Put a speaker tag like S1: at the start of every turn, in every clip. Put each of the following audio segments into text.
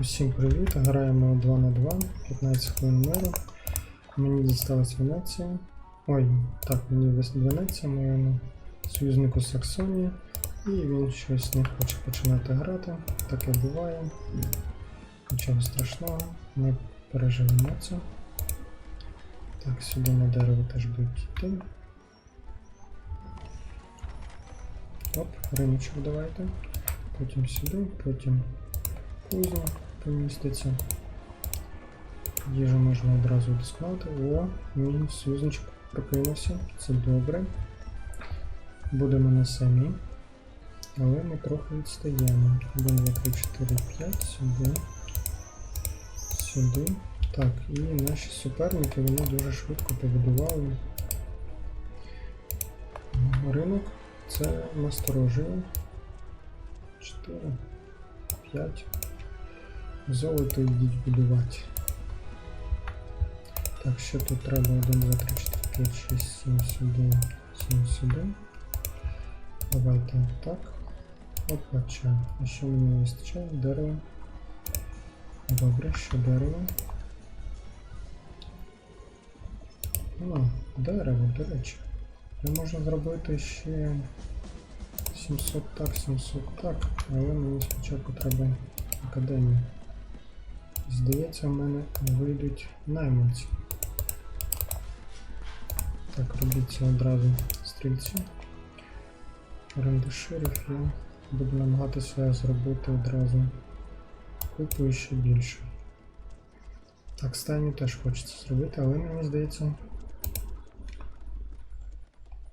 S1: Усім привіт! Граємо 2 на 2, 15 хвилин миру. Мені дісталась Венеція. Ой, так, мені Венеція, моєму союзнику Саксонії. І він щось не хоче починати грати. Таке буває. Нічого страшного, ми переживемо це. Так, сюди на дерево теж будуть йти. Оп, риночок давайте. Потім сюди, потім кузня поміститься. Їжу можна одразу досконати. О, мій союзничок прокинувся. Це добре. Будемо не самі. Але ми трохи відстаємо. 1, 2, 3, 4, 5, сюди. Сюди. Так, і наші суперники вони дуже швидко побудували. Ринок це насторожує. 4, 5. Золото йдіть будувати. Так, що тут треба? 1, 2, 3, 4, 5, 6, 7 сюди, 7 сюди. Давайте так. Опача. А що мені не вистачає? Дерево. Добре, що дерево. А, дерево, до речі. Я можу зробити ще 700 так, 700 так, але мені спочатку треба академію. Здається, в мене вийдуть найманці. Так, робіть це одразу стрільці. Рендеширів я буду намагатися зробити одразу купу ще більше. Так, стайню теж хочеться зробити, але мені здається.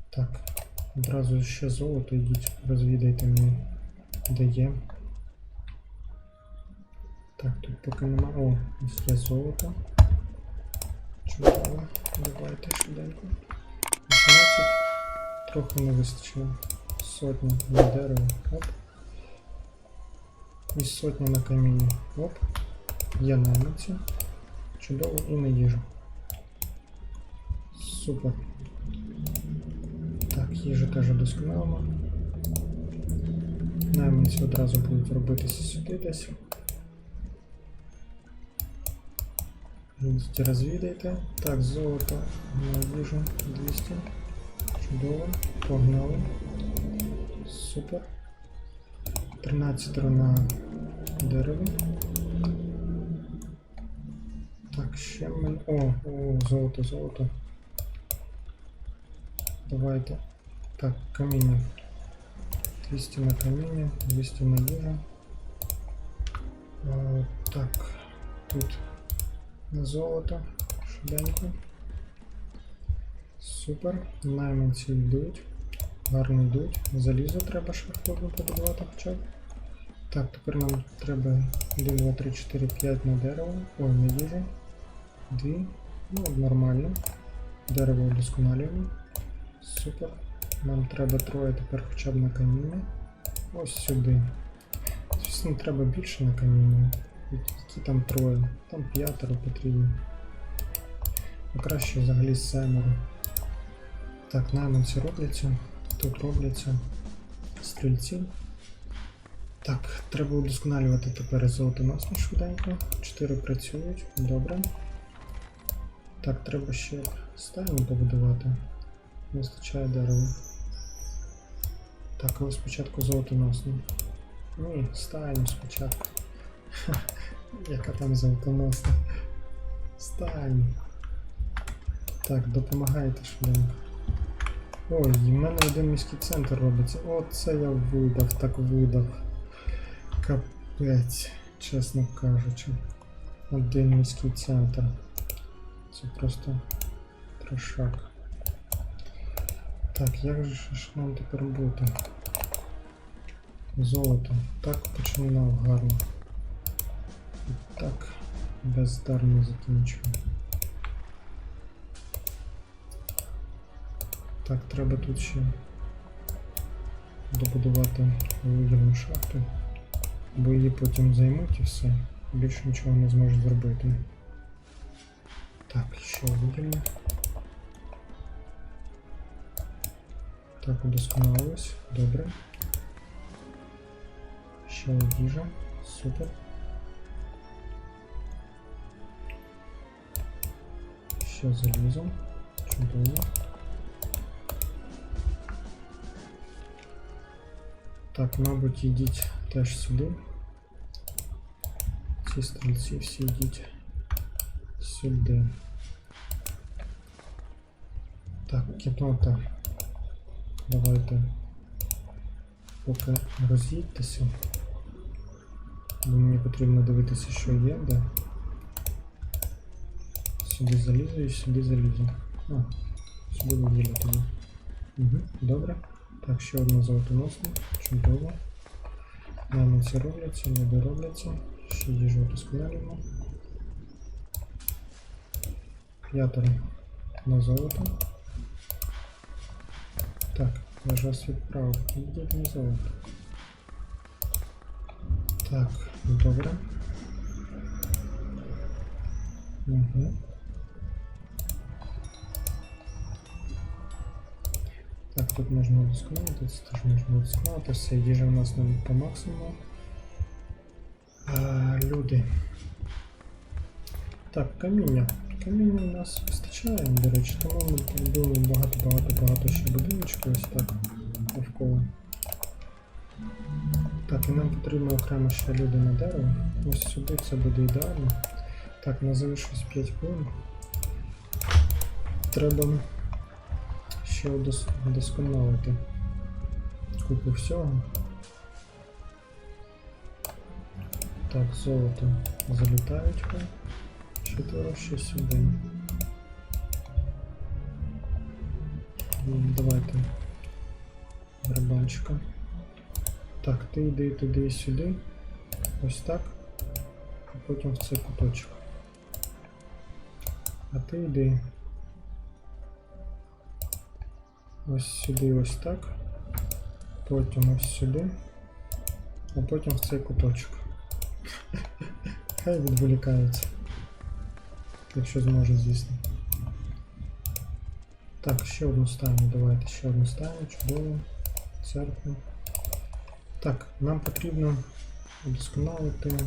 S1: Так, одразу ще золото йдіть, розвідайте мені, де є. Так, тут поки нема. О, є золото. Чудово. Давайте швиденько. 18. Трохи не вистачило. Сотня на дерево. Оп. І сотня на камінні. Оп. Є наймиці. Чудово і на їжу. Супер. Так, їжу теж удосконалимо. Найманці одразу будуть робитися сюди десь. Йдіть розвідайте. Так, золото на їжу 200. Чудово. Погнали. Супер. 13 на дереві. Так, ще ми. О, о, золото, золото. Давайте. Так, каміння. 200 на каміння, 200 на їжу. А, так, тут на золото. Швиденько. Супер. Найманці йдуть. Гарно йдуть. Залізо треба швидко побудувати хоча б. Так, тепер нам треба 1, 2, 3, 4, 5 на дерево. Ой, на їжу. 2. Ну, нормально. Дерево удосконалюємо. Супер. Нам треба троє тепер хоча б на каміння. Ось сюди. Звісно, треба більше на каміння. Які там троє? Там п'ятеро потрібно. А краще взагалі семеро. Так, найманці робляться. Тут робляться стрільці. Так, треба удосконалювати тепер золотоносні швиденько. Чотири працюють, добре. Так, треба ще стайню побудувати. Не вистачає дерева. Так, але спочатку золотоносні. Ні, стайню спочатку. Яка там золотоносна. Стайню. Так, допомагайте швиденько. Ой, в мене один міський центр робиться. Оце я видав, так видав. Капець, чесно кажучи. Один міський центр. Це просто трешак. Так, як же ж нам тепер бути? Золото. Так починав гарно. Так бездарно закінчую. Так, треба тут ще добудувати вугільну шахту, бо її потім займуть і все. Більше нічого не зможуть зробити. Так, ще вугільне. Так, удосконалилось. Добре. Ще їжа. Супер. Ще залізо. Чудово. Так, мабуть, йдіть теж сюди. Ці стрільці всі йдіть сюди. Так, кітнота. Давайте поки роз'їдьтеся. Бо мені потрібно дивитися, що є, де. Сюди залізо і сюди залізо. А, сюди вугілля тоді. Угу, добре. Так, ще одна золотоносна. Чудово. Найманці робляться, люди робляться. Ще їжу удосконалюємо. П'ятеро на золото. Так, я ж вас відправив. Йдіть на золото. Так, добре. Угу. Тут можна удосконалити, це теж можна удосконалити. Все, їжа у нас нам по максимуму. А, люди. Так, каміння. Каміння у нас вистачає, до речі, тому ми будуємо багато-багато-багато ще будиночків ось так навколо. Так, і нам потрібно окремо ще люди на дерево. Ось сюди це буде ідеально. Так, у нас залишилось 5 хвилин. Треба ще удос- удосконалити купу всього. Так, золото залітають. Четверо, ще сюди. Давайте барабанчика. Так, ти йди туди і сюди. Ось так. А потім в цей куточок. А ти йди. Ось сюди, ось так. Потім ось сюди. А потім в цей куточок. Хай відволікаються. Якщо зможе, звісно. Так, ще одну ставимо. Давайте ще одну ставимо. Чудово. Церкву. Так, нам потрібно удосконалити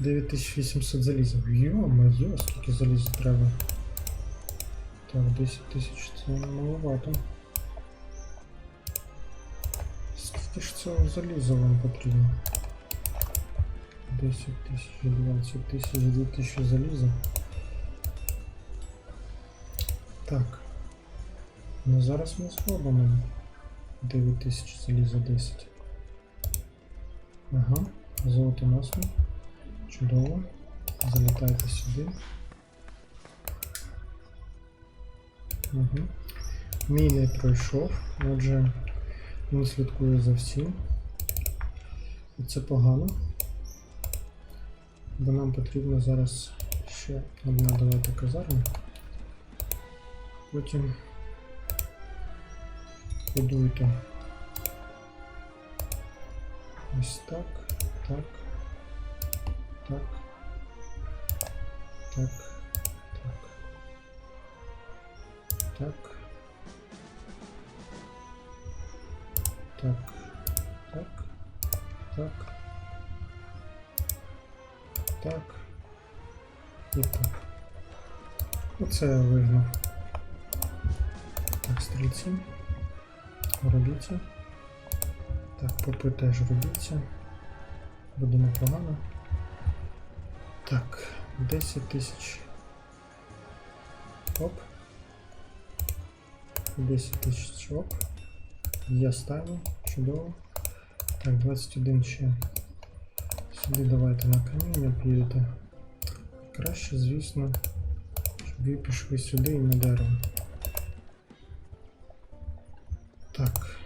S1: 9800 заліза. Йо-моє, скільки заліза треба. Так, 10 тисяч це маловато. Скільки ж цього вам потрібно? 10 тисяч, 20 тисяч, 2000 заліза. Так. Ну зараз ми зробимо 9 тисяч заліза 10. Ага, золото носно. Чудово. Залітайте сюди. Угу. Мій не пройшов, отже, він слідкує за всім. І це погано. Бо нам потрібно зараз ще одна давати казарма. Потім будуйте ось так, так, так, так, так, так, так, так, так і так. Оце я вигнав. Так, стрільці. Робіться. Так, попи теж робіться. Буде непогано. Так, 10 тисяч. Оп. 10 тисяч оп. Я ставлю. Чудово. Так, 21 ще. Сюди давайте на каміння підете. Краще, звісно, щоб ви пішли сюди і на дерево. Так.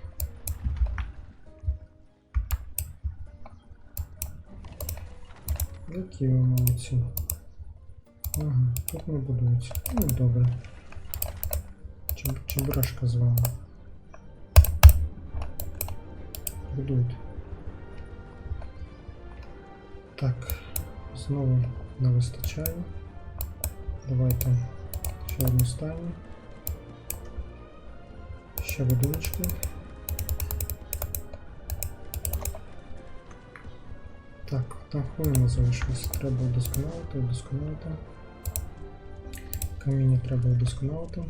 S1: Які ви молодці. Ага, тут не будується. Ну добре. Чеб- Чебурашка з вами. Будуйте. Так, знову не вистачає. Давайте ще одну ставимо. Ще будиночки. Так, там хвилина залишилася. Треба удосконалити, удосконалити. Каміння треба удосконалити.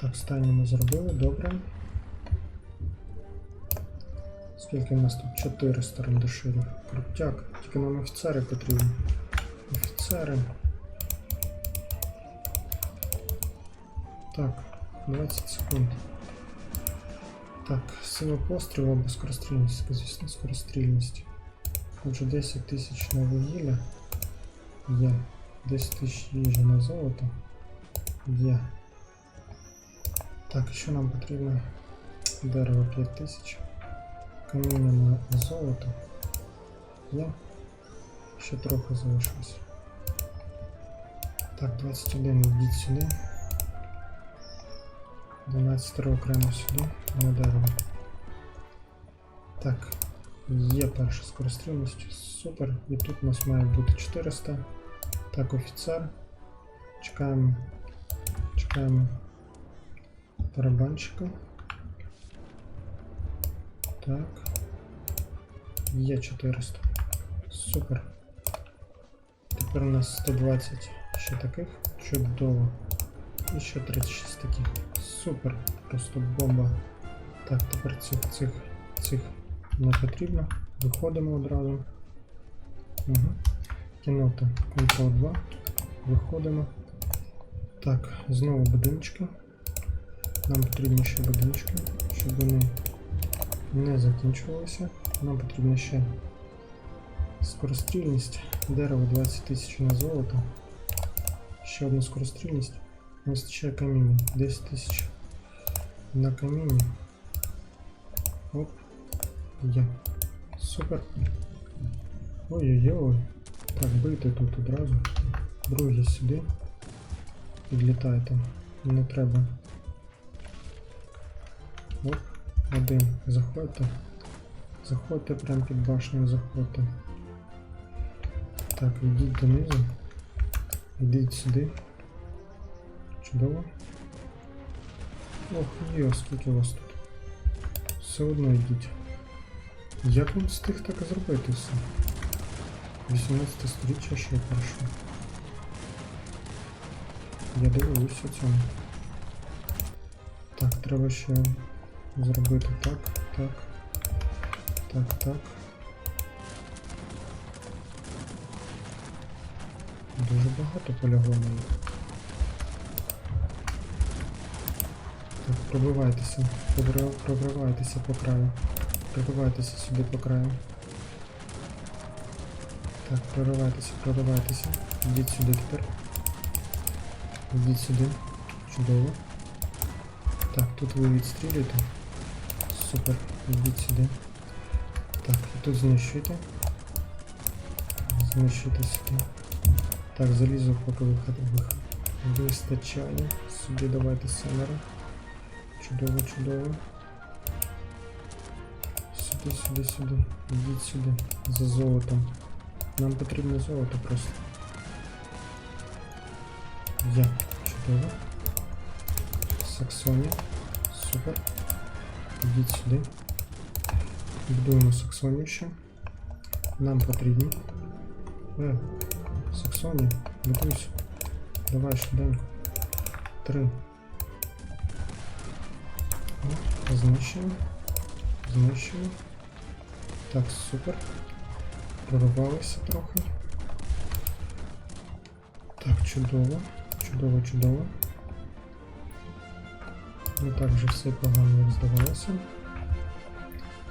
S1: Так, стайню ми зробили, добре. Скільки в нас тут? 400 рандаширів. Крутяк. Тільки нам офіцери потрібні. Офіцери. Так, 20 секунд. Так, сила пострілу або скорострільність, звісно, скорострільність. Отже, 10 тисяч на вугілля. Є. 10 тисяч їжі на золото. Є. Так, що нам потрібно? Дерево 5 тисяч. Каміння на золото. Є. Ще трохи залишилось. Так, 21 йдіть сюди. 12 окремо сюди, на дерево. Так, є перша скорострільність. Супер. І тут у нас має бути 400. Так, офіцер. Чекаємо. Чекаємо Барабанщика. Так. Є 400. Супер. Тепер у нас 120 ще таких. Чудово. І ще 36 таких. Супер. Просто бомба. Так, тепер цих цих цих не потрібно. Виходимо одразу. Угу. Кінота Ctrl 2. Виходимо. Так, знову будиночки. Нам потрібні ще будиночки, щоб вони не закінчувалися. Нам потрібна ще скорострільність. Дерево 20 тисяч на золото. Ще одна скорострільність. Не вистачає каміння. 10 тисяч на каміння. Оп. Є. Супер. Ой-ой-ой. Так, бийте тут одразу. Другі сюди. Підлітайте. Не треба. Оп. Один. Заходьте. Заходьте прямо під башню, заходьте. Так, йдіть донизу. Йдіть сюди. Чудово. Ох, йо, скільки вас тут. Все одно йдіть. Як він встиг так зробити все? 18 сторіччя ще пройшло. Я дивлюсь у цьому. Так, треба ще зробити так, так, так, так. Дуже багато полягло на них. Так, пробивайтеся, пробивайтеся по краю. Пробивайтеся сюди по краю. Так, проривайтеся, проривайтеся. Йдіть сюди тепер. Йдіть сюди. Чудово. Так, тут ви відстрілюєте. Супер. Йдіть сюди. Так, і тут знищуйте. Знищуйте сюди. Так, залізо поки виход. Вистачає. Сюди давайте семеро. Чудово, чудово. Сюди, сюди, сюди. Йдіть сюди. За золотом. Нам потрібно золото просто. Є. Чудово. Саксонія. Супер. Йдіть сюди. Будуємо Саксонію ще. Нам потрібні. Е, Саксонія, будуйся. Давай швиденько. Три. О, Знищили. Знищили. Так, супер. Прорвалися трохи. Так, чудово. Чудово, чудово. Не так вже все погано, як здавалося.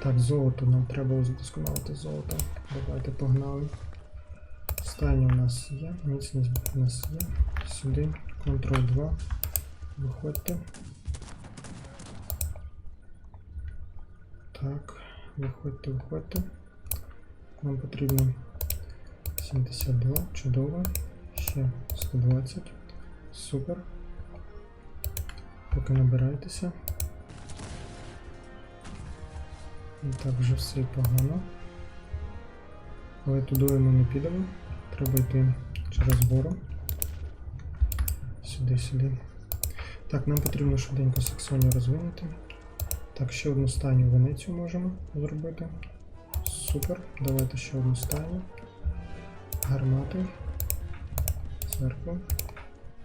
S1: Так, золото, нам треба удосконалити золото. Давайте погнали. Стайня у нас є, міцність у нас є. Сюди, Ctrl 2. Виходьте. Так, виходьте, виходьте. Нам потрібно 72, чудово. Ще 120. Супер. Поки набирайтеся. І так вже все погано. Але туди ми не підемо. Треба йти через гору. Сюди, сюди. Так, нам потрібно швиденько Саксонію розвинути. Так, ще одну стайню Венецію можемо зробити. Супер. Давайте ще одну стайню. Гармати. Церква.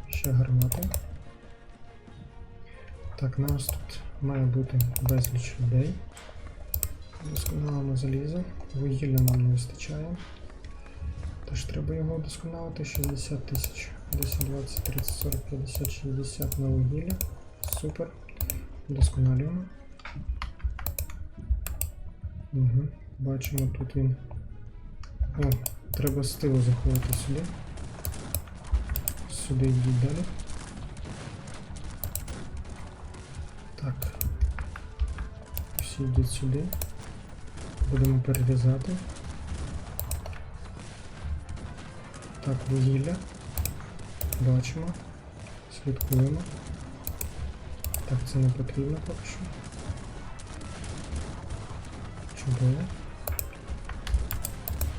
S1: ще гармати. Так, нас тут має бути безліч людей. Досконалимо залізо. Вугілля нам не вистачає. Тож треба його вдосконалити 60 тисяч. 10, 20, 30, 40, 50, 60 на вугілля. Супер. Вдосконалюємо. Угу. Бачимо, тут він. О, треба з тилу заходити сюди. Сюди йдіть далі. Так. Всі йдіть сюди. Будемо перерізати. Так, вугілля. Бачимо. Слідкуємо. Так, це не потрібно поки що. Чудово.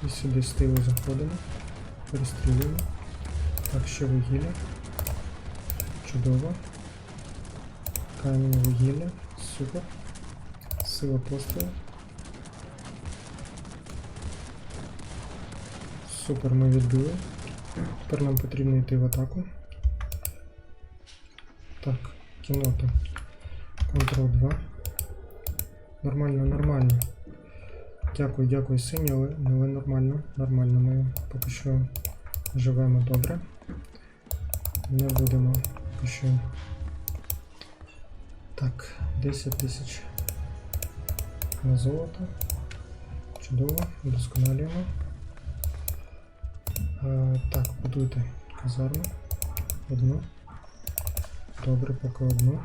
S1: І сюди з тилу заходимо. Перестрілюємо. Так, ще вугілля. Чудово. Камінь вугілля. Супер. Сила пострілу. Супер, ми відбили. Тепер нам потрібно йти в атаку. Так, кінота. Ctrl 2. Нормально, нормально. Дякую, дякую, сині, але, але нормально, нормально. Ми поки що живемо добре. Не будемо поки що. Так, 10 тисяч на золото. Чудово, вдосконалюємо. Е, так, будуйте казарму. Одну. Добре, поки одну.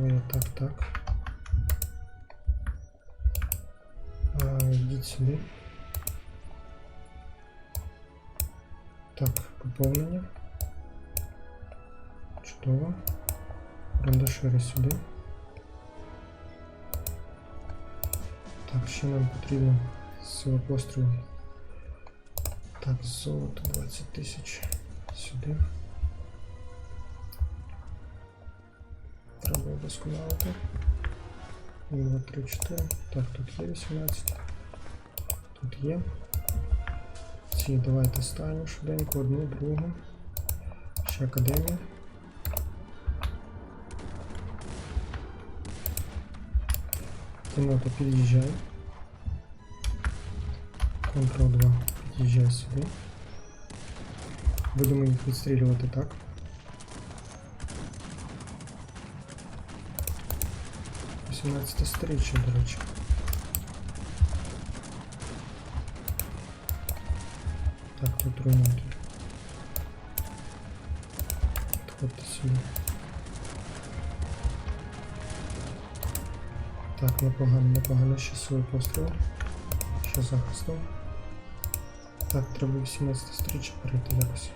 S1: Ой, так, так. Е, йдіть сюди. Так, поповнення. Чудово. Брандашири сюди. Так, ще нам потрібно сила пострілу. Так, золото 20 тисяч сюди. Треба вдосконалити. 1, 2, 3, 4. Так, тут є 18. Тут є. Ці давайте ставимо швиденько, одну, другу. Ще академія. Стена-то переезжай. Ctrl 2. Переезжай сюда. Будем их выстреливать и так. Восемнадцатая встреча, короче. Так, тут рунки. Отходьте сюда. Так, непогано, непогано, ще свої постріли. Ще захистом. Так, треба 18 стріччя перейти якось.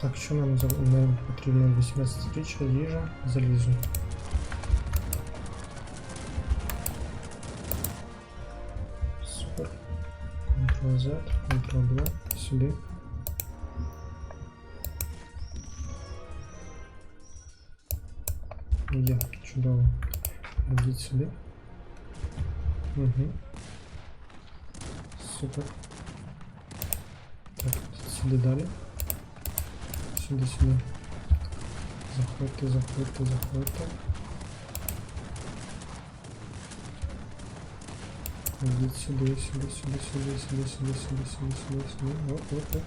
S1: Так, що нам, нам потрібно 18 стріччя, їжа, залізо. Супер. Ctrl-Z, Ctrl-2, сюди. Є, чудово. Йдіть сюди. Угу. Супер. Так, сюди далі. Сюди, сюди. Заходьте, заходьте, заходьте. Йдіть сюди, сюди, сюди, сюди, сюди, сюди, сюди, сюди, сюди, сюди. Оп, оп, оп.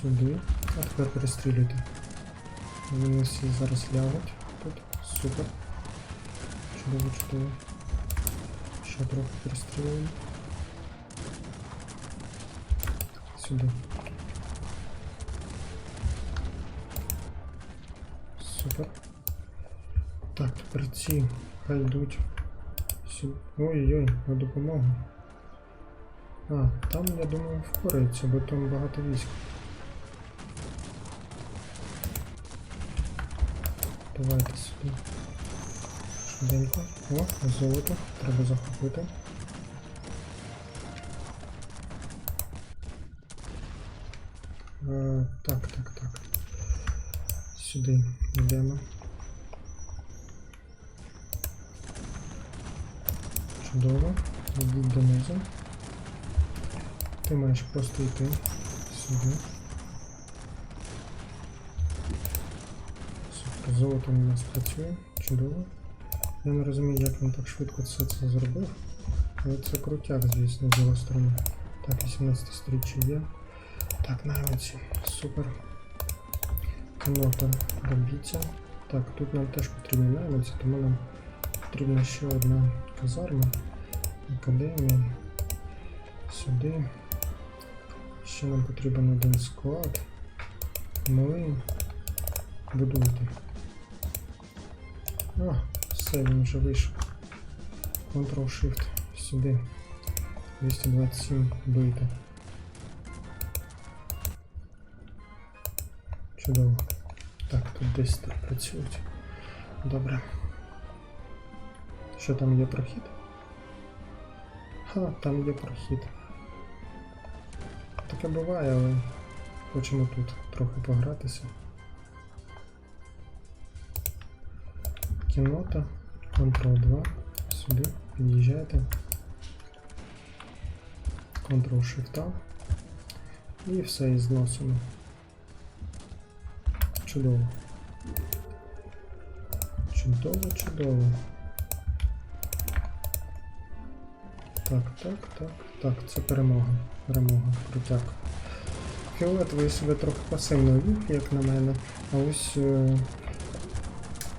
S1: Сюди. А тепер перестрілюйте. Вони всі зараз лягуть тут. Супер. Чудово, чудово. Ще трохи перестрілюємо. Сюди. Супер. Так, тепер ці хай Ой-ой-ой, на допомогу. А, там, я думаю, впорається, бо там багато військ. Давайте сюди. Швиденько. О, золото. Треба захопити. Е, так, так, так. Сюди йдемо. Чудово. Йдіть донизу. Ти маєш просто йти Сюди. Золото у нас працює. Чудово. Я не розумію, як він так швидко все це зробив. Але це крутяк, звісно, з його сторони. Так, 18 стріччя є. Так, наймиці. Супер. Кнота добіться. Так, тут нам теж потрібні наймиці, тому нам потрібна ще одна казарма. Академія. Сюди. Ще нам потрібен один склад. Млин. Будуйте. А, все, він вже вийшов. Ctrl-Shift сюди. 227 бийте. Чудово. Так, тут десь тут працюють. Добре. Що там є прохід? Ха, там є прохід. Таке буває, але хочемо тут трохи погратися. Кінота, Ctrl 2, сюди, під'їжджайте. Ctrl Shift і все і. Чудово. Чудово, чудово. Так, так, так, так, це перемога. Перемога, крутяк. Фіолетовий себе трохи пасивно вів, як на мене. А ось е,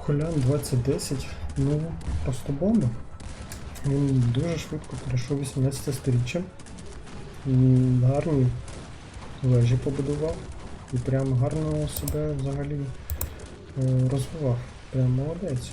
S1: Колян 2010, ну, просто бомба. Він дуже швидко пройшов 18 сторіччя. Гарні вежі побудував. І прям гарно себе взагалі е, розвивав. Прям молодець.